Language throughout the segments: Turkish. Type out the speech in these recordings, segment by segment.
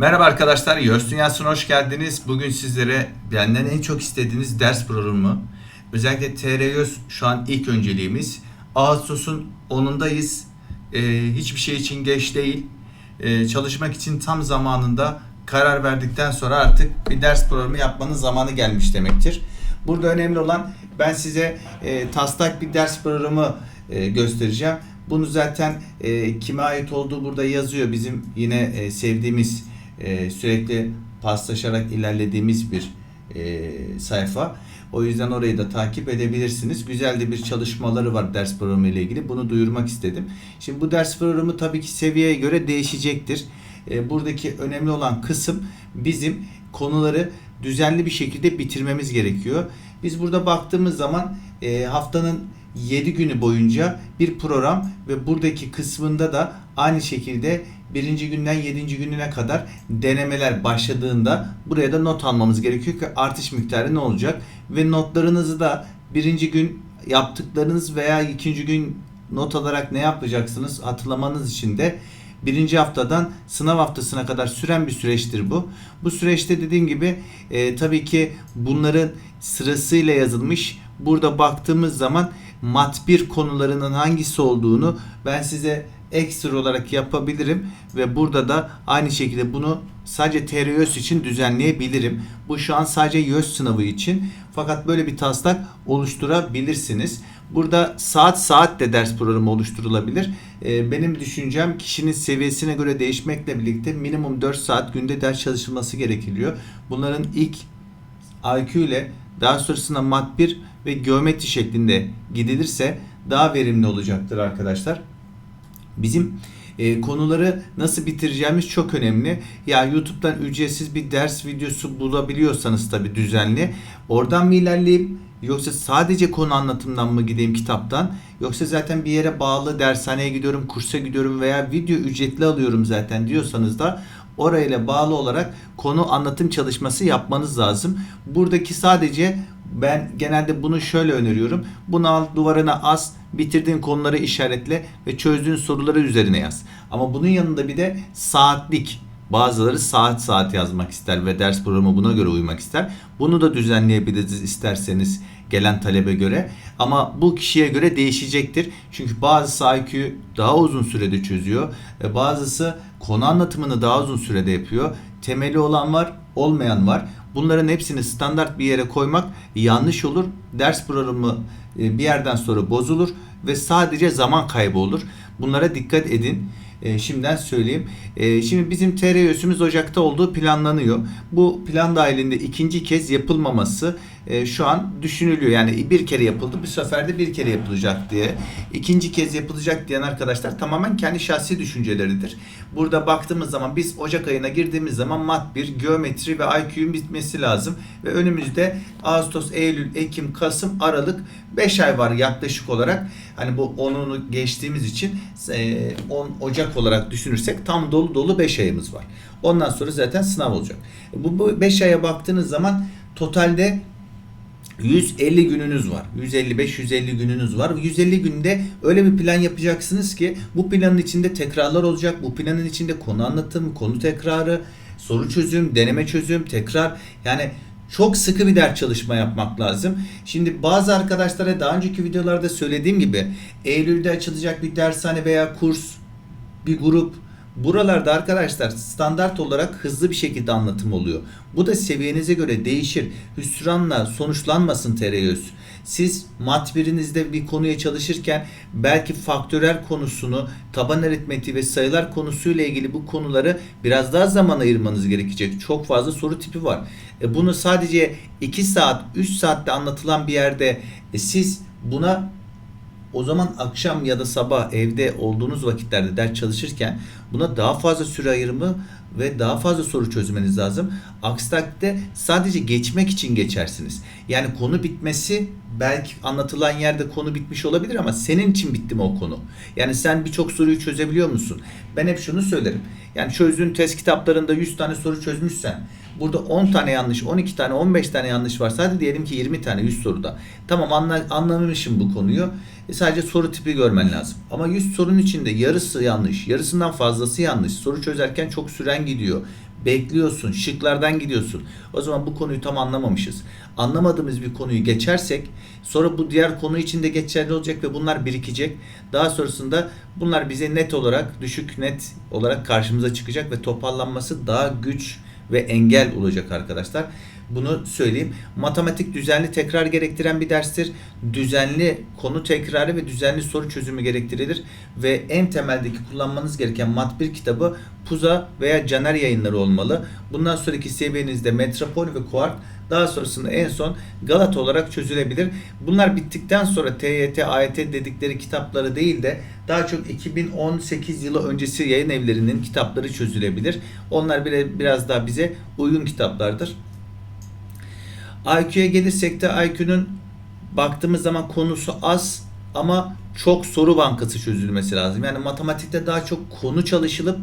Merhaba arkadaşlar, Yörs Dünyası'na hoş geldiniz. Bugün sizlere benden en çok istediğiniz ders programı, özellikle TR şu an ilk önceliğimiz. Ağustos'un 10'undayız. Ee, hiçbir şey için geç değil. Ee, çalışmak için tam zamanında karar verdikten sonra artık bir ders programı yapmanın zamanı gelmiş demektir. Burada önemli olan ben size e, taslak bir ders programı e, göstereceğim. Bunu zaten e, kime ait olduğu burada yazıyor. Bizim yine e, sevdiğimiz e, sürekli paslaşarak ilerlediğimiz bir e, sayfa. O yüzden orayı da takip edebilirsiniz. Güzel de bir çalışmaları var ders programı ile ilgili. Bunu duyurmak istedim. Şimdi bu ders programı tabii ki seviyeye göre değişecektir. E, buradaki önemli olan kısım bizim konuları düzenli bir şekilde bitirmemiz gerekiyor. Biz burada baktığımız zaman e, haftanın 7 günü boyunca bir program ve buradaki kısmında da aynı şekilde birinci günden 7. gününe kadar denemeler başladığında buraya da not almamız gerekiyor ki artış miktarı ne olacak ve notlarınızı da birinci gün yaptıklarınız veya ikinci gün not alarak ne yapacaksınız hatırlamanız için de birinci haftadan sınav haftasına kadar süren bir süreçtir bu. Bu süreçte dediğim gibi e, tabii ki bunların sırasıyla yazılmış. Burada baktığımız zaman mat 1 konularının hangisi olduğunu ben size ekstra olarak yapabilirim ve burada da aynı şekilde bunu sadece TRÖS için düzenleyebilirim. Bu şu an sadece YÖS sınavı için. Fakat böyle bir taslak oluşturabilirsiniz. Burada saat saat de ders programı oluşturulabilir. Ee, benim düşüncem kişinin seviyesine göre değişmekle birlikte minimum 4 saat günde ders çalışılması gerekiliyor. Bunların ilk IQ ile daha sonrasında mat 1 ve geometri şeklinde gidilirse daha verimli olacaktır arkadaşlar. Bizim e, konuları nasıl bitireceğimiz çok önemli. Ya YouTube'dan ücretsiz bir ders videosu bulabiliyorsanız tabi düzenli. Oradan mı ilerleyeyim yoksa sadece konu anlatımdan mı gideyim kitaptan yoksa zaten bir yere bağlı dershaneye gidiyorum, kursa gidiyorum veya video ücretli alıyorum zaten diyorsanız da orayla bağlı olarak konu anlatım çalışması yapmanız lazım. Buradaki sadece ben genelde bunu şöyle öneriyorum. Bunu al duvarına as, bitirdiğin konuları işaretle ve çözdüğün soruları üzerine yaz. Ama bunun yanında bir de saatlik Bazıları saat saat yazmak ister ve ders programı buna göre uymak ister. Bunu da düzenleyebiliriz isterseniz gelen talebe göre. Ama bu kişiye göre değişecektir. Çünkü bazısı IQ daha uzun sürede çözüyor. Bazısı konu anlatımını daha uzun sürede yapıyor. Temeli olan var, olmayan var. Bunların hepsini standart bir yere koymak yanlış olur. Ders programı e, bir yerden sonra bozulur ve sadece zaman kaybı olur. Bunlara dikkat edin. E, şimdiden söyleyeyim. E, şimdi bizim TR Ocak'ta olduğu planlanıyor. Bu plan dahilinde ikinci kez yapılmaması e, şu an düşünülüyor. Yani bir kere yapıldı bir seferde bir kere yapılacak diye. İkinci kez yapılacak diyen arkadaşlar tamamen kendi şahsi düşünceleridir. Burada baktığımız zaman biz Ocak ayına girdiğimiz zaman mat 1, geometri ve IQ'un bitmesi lazım. Ve önümüzde Ağustos, Eylül, Ekim, Kasım, Aralık 5 ay var yaklaşık olarak. Hani bu 10'unu geçtiğimiz için 10 Ocak olarak düşünürsek tam dolu dolu 5 ayımız var. Ondan sonra zaten sınav olacak. Bu 5 aya baktığınız zaman totalde 150 gününüz var. 155-150 gününüz var. 150 günde öyle bir plan yapacaksınız ki bu planın içinde tekrarlar olacak. Bu planın içinde konu anlatım, konu tekrarı, soru çözüm, deneme çözüm, tekrar yani çok sıkı bir ders çalışma yapmak lazım. Şimdi bazı arkadaşlara daha önceki videolarda söylediğim gibi Eylül'de açılacak bir dershane veya kurs, bir grup Buralarda arkadaşlar standart olarak hızlı bir şekilde anlatım oluyor. Bu da seviyenize göre değişir. Hüsranla sonuçlanmasın tereyüz. Siz mat birinizde bir konuya çalışırken belki faktörel konusunu, taban aritmetiği ve sayılar konusuyla ilgili bu konuları biraz daha zaman ayırmanız gerekecek. Çok fazla soru tipi var. E bunu sadece 2 saat, 3 saatte anlatılan bir yerde e siz buna o zaman akşam ya da sabah evde olduğunuz vakitlerde ders çalışırken buna daha fazla süre ayırımı ve daha fazla soru çözmeniz lazım. Aksi takdirde sadece geçmek için geçersiniz. Yani konu bitmesi belki anlatılan yerde konu bitmiş olabilir ama senin için bitti mi o konu? Yani sen birçok soruyu çözebiliyor musun? Ben hep şunu söylerim. Yani çözdüğün test kitaplarında 100 tane soru çözmüşsen Burada 10 tane yanlış, 12 tane, 15 tane yanlış varsa hadi diyelim ki 20 tane 100 soruda. Tamam anla, anlamışım bu konuyu. E, sadece soru tipi görmen lazım. Ama 100 sorunun içinde yarısı yanlış, yarısından fazlası yanlış. Soru çözerken çok süren gidiyor. Bekliyorsun, şıklardan gidiyorsun. O zaman bu konuyu tam anlamamışız. Anlamadığımız bir konuyu geçersek sonra bu diğer konu için de geçerli olacak ve bunlar birikecek. Daha sonrasında bunlar bize net olarak, düşük net olarak karşımıza çıkacak ve toparlanması daha güç ve engel olacak arkadaşlar. Bunu söyleyeyim. Matematik düzenli tekrar gerektiren bir derstir. Düzenli konu tekrarı ve düzenli soru çözümü gerektirilir. Ve en temeldeki kullanmanız gereken mat 1 kitabı Puza veya Caner yayınları olmalı. Bundan sonraki seviyenizde Metropol ve Kuart daha sonrasında en son Galata olarak çözülebilir. Bunlar bittikten sonra TYT, AYT dedikleri kitapları değil de daha çok 2018 yılı öncesi yayın evlerinin kitapları çözülebilir. Onlar bile biraz daha bize uygun kitaplardır. IQ'ya gelirsek de IQ'nun baktığımız zaman konusu az ama çok soru bankası çözülmesi lazım. Yani matematikte daha çok konu çalışılıp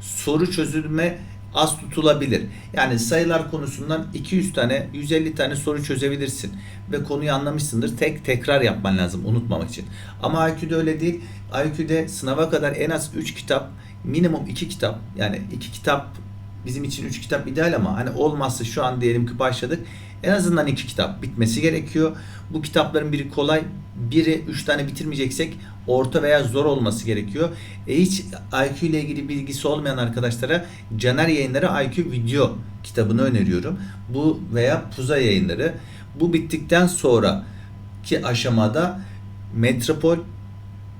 soru çözülme az tutulabilir. Yani sayılar konusundan 200 tane, 150 tane soru çözebilirsin ve konuyu anlamışsındır. Tek tekrar yapman lazım unutmamak için. Ama IQ'de öyle değil. IQ'de sınava kadar en az 3 kitap, minimum 2 kitap. Yani 2 kitap bizim için 3 kitap ideal ama hani olmazsa şu an diyelim ki başladık. En azından 2 kitap bitmesi gerekiyor. Bu kitapların biri kolay, biri 3 tane bitirmeyeceksek orta veya zor olması gerekiyor. E hiç IQ ile ilgili bilgisi olmayan arkadaşlara Caner Yayınları IQ video kitabını öneriyorum. Bu veya Puza Yayınları. Bu bittikten sonra ki aşamada Metropol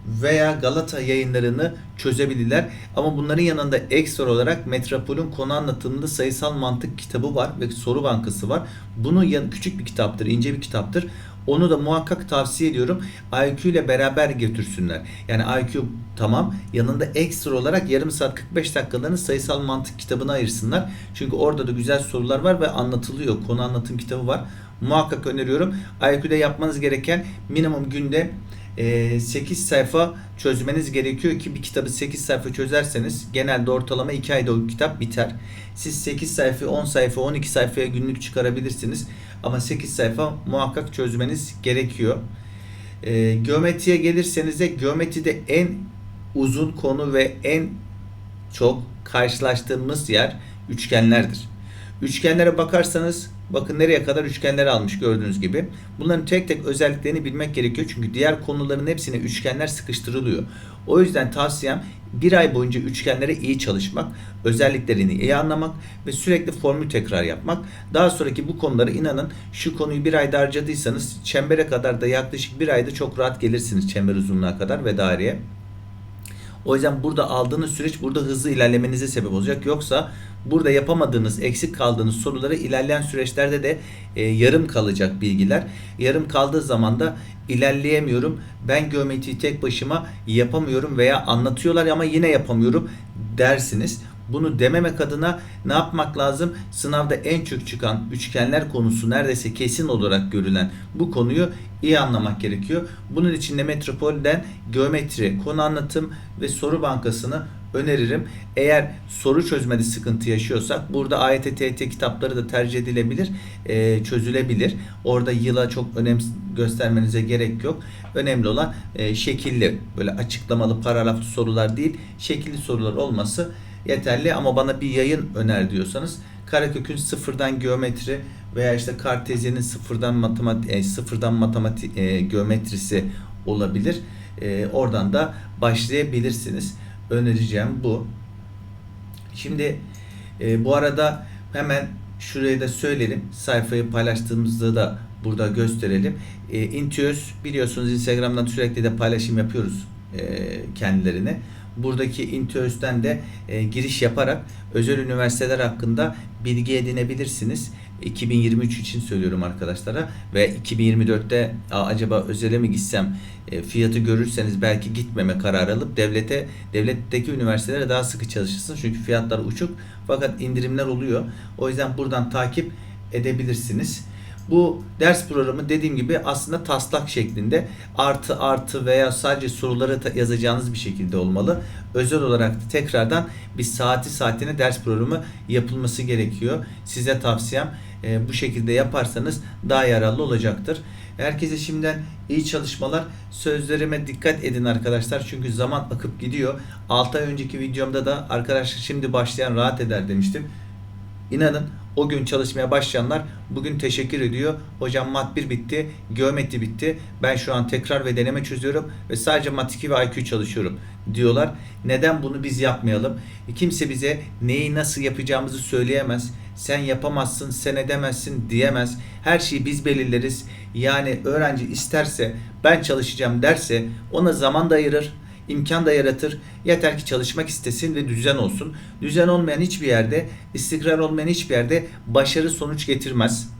veya Galata yayınlarını çözebilirler. Ama bunların yanında ekstra olarak Metropol'ün konu anlatımında sayısal mantık kitabı var ve soru bankası var. Bunu küçük bir kitaptır, ince bir kitaptır. Onu da muhakkak tavsiye ediyorum. IQ ile beraber götürsünler. Yani IQ tamam yanında ekstra olarak yarım saat 45 dakikalarını sayısal mantık kitabına ayırsınlar. Çünkü orada da güzel sorular var ve anlatılıyor. Konu anlatım kitabı var. Muhakkak öneriyorum. IQ'de yapmanız gereken minimum günde 8 sayfa çözmeniz gerekiyor ki bir kitabı 8 sayfa çözerseniz genelde ortalama 2 ayda o kitap biter. Siz 8 sayfa, 10 sayfa, 12 sayfaya günlük çıkarabilirsiniz. Ama 8 sayfa muhakkak çözmeniz gerekiyor. E, geometriye gelirseniz de geometride en uzun konu ve en çok karşılaştığımız yer üçgenlerdir. Üçgenlere bakarsanız bakın nereye kadar üçgenleri almış gördüğünüz gibi. Bunların tek tek özelliklerini bilmek gerekiyor. Çünkü diğer konuların hepsine üçgenler sıkıştırılıyor. O yüzden tavsiyem bir ay boyunca üçgenlere iyi çalışmak, özelliklerini iyi anlamak ve sürekli formül tekrar yapmak. Daha sonraki bu konuları inanın şu konuyu bir ayda harcadıysanız çembere kadar da yaklaşık bir ayda çok rahat gelirsiniz çember uzunluğuna kadar ve daireye. O yüzden burada aldığınız süreç burada hızlı ilerlemenize sebep olacak. Yoksa burada yapamadığınız, eksik kaldığınız soruları ilerleyen süreçlerde de e, yarım kalacak bilgiler. Yarım kaldığı zaman da ilerleyemiyorum. Ben geometriyi tek başıma yapamıyorum veya anlatıyorlar ama yine yapamıyorum dersiniz. Bunu dememek adına ne yapmak lazım? Sınavda en çok çıkan üçgenler konusu neredeyse kesin olarak görülen bu konuyu iyi anlamak gerekiyor. Bunun için de Metropol'den geometri, konu anlatım ve soru bankasını öneririm. Eğer soru çözmede sıkıntı yaşıyorsak burada AYT, TYT kitapları da tercih edilebilir, e, çözülebilir. Orada yıla çok önem göstermenize gerek yok. Önemli olan e, şekilli, böyle açıklamalı, paragraflı sorular değil, şekilli sorular olması yeterli ama bana bir yayın öner diyorsanız Karakök'ün sıfırdan geometri veya işte Kartezyen'in sıfırdan matematik e, sıfırdan matematik e, geometrisi olabilir. E, oradan da başlayabilirsiniz. Önereceğim bu. Şimdi e, bu arada hemen şurayı da söyleyelim. Sayfayı paylaştığımızda da burada gösterelim. E, Intuos biliyorsunuz Instagram'dan sürekli de paylaşım yapıyoruz e, kendilerine. Buradaki Intuos'ten de e, giriş yaparak özel üniversiteler hakkında bilgi edinebilirsiniz. 2023 için söylüyorum arkadaşlara ve 2024'te "Aa, acaba özele mi gitsem e, fiyatı görürseniz belki gitmeme kararı alıp devlete devletteki üniversitelere daha sıkı çalışırsın çünkü fiyatlar uçuk fakat indirimler oluyor. O yüzden buradan takip edebilirsiniz. Bu ders programı dediğim gibi aslında taslak şeklinde artı artı veya sadece soruları yazacağınız bir şekilde olmalı. Özel olarak da tekrardan bir saati saatine ders programı yapılması gerekiyor. Size tavsiyem e, bu şekilde yaparsanız daha yararlı olacaktır. Herkese şimdiden iyi çalışmalar. Sözlerime dikkat edin arkadaşlar. Çünkü zaman akıp gidiyor. 6 ay önceki videomda da arkadaşlar şimdi başlayan rahat eder demiştim. İnanın o gün çalışmaya başlayanlar bugün teşekkür ediyor. Hocam mat 1 bitti, geometri bitti. Ben şu an tekrar ve deneme çözüyorum ve sadece mat 2 ve IQ çalışıyorum diyorlar. Neden bunu biz yapmayalım? Kimse bize neyi nasıl yapacağımızı söyleyemez. Sen yapamazsın, sen edemezsin diyemez. Her şeyi biz belirleriz. Yani öğrenci isterse ben çalışacağım derse ona zaman da ayırır imkan da yaratır. Yeter ki çalışmak istesin ve düzen olsun. Düzen olmayan hiçbir yerde, istikrar olmayan hiçbir yerde başarı sonuç getirmez.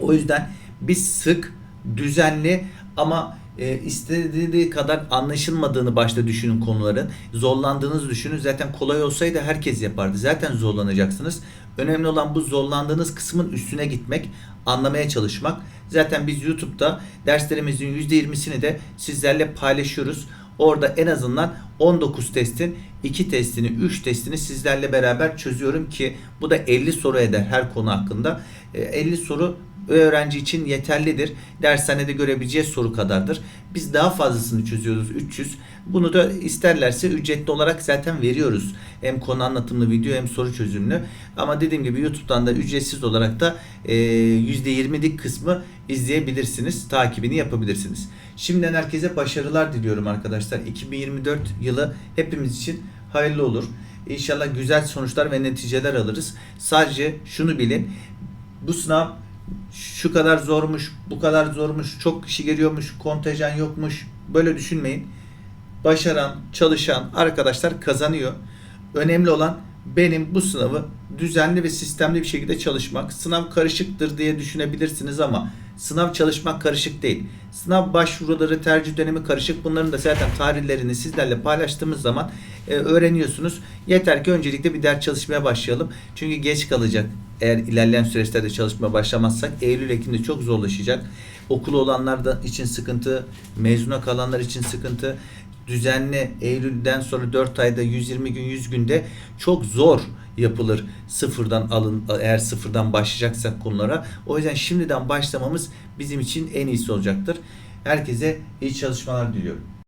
O yüzden biz sık, düzenli ama e, istediği kadar anlaşılmadığını başta düşünün konuların. Zorlandığınızı düşünün. Zaten kolay olsaydı herkes yapardı. Zaten zorlanacaksınız. Önemli olan bu zorlandığınız kısmın üstüne gitmek, anlamaya çalışmak. Zaten biz YouTube'da derslerimizin %20'sini de sizlerle paylaşıyoruz. Orada en azından 19 testin 2 testini, 3 testini sizlerle beraber çözüyorum ki bu da 50 soru eder her konu hakkında. E, 50 soru öğrenci için yeterlidir. Dershanede görebileceği soru kadardır. Biz daha fazlasını çözüyoruz 300. Bunu da isterlerse ücretli olarak zaten veriyoruz. Hem konu anlatımlı video hem soru çözümlü. Ama dediğim gibi YouTube'dan da ücretsiz olarak da e, %20'lik kısmı izleyebilirsiniz. Takibini yapabilirsiniz. Şimdiden herkese başarılar diliyorum arkadaşlar. 2024 yılı hepimiz için hayırlı olur. İnşallah güzel sonuçlar ve neticeler alırız. Sadece şunu bilin. Bu sınav şu kadar zormuş, bu kadar zormuş, çok kişi geliyormuş, kontenjan yokmuş. Böyle düşünmeyin. Başaran, çalışan arkadaşlar kazanıyor. Önemli olan benim bu sınavı düzenli ve sistemli bir şekilde çalışmak. Sınav karışıktır diye düşünebilirsiniz ama sınav çalışmak karışık değil. Sınav başvuruları, tercih dönemi karışık. Bunların da zaten tarihlerini sizlerle paylaştığımız zaman e, öğreniyorsunuz. Yeter ki öncelikle bir ders çalışmaya başlayalım. Çünkü geç kalacak. Eğer ilerleyen süreçlerde çalışmaya başlamazsak Eylül Ekim'de çok zorlaşacak. Okulu olanlar da için sıkıntı, mezuna kalanlar için sıkıntı. Düzenli Eylül'den sonra 4 ayda 120 gün 100 günde çok zor yapılır sıfırdan alın eğer sıfırdan başlayacaksak konulara. O yüzden şimdiden başlamamız bizim için en iyisi olacaktır. Herkese iyi çalışmalar diliyorum.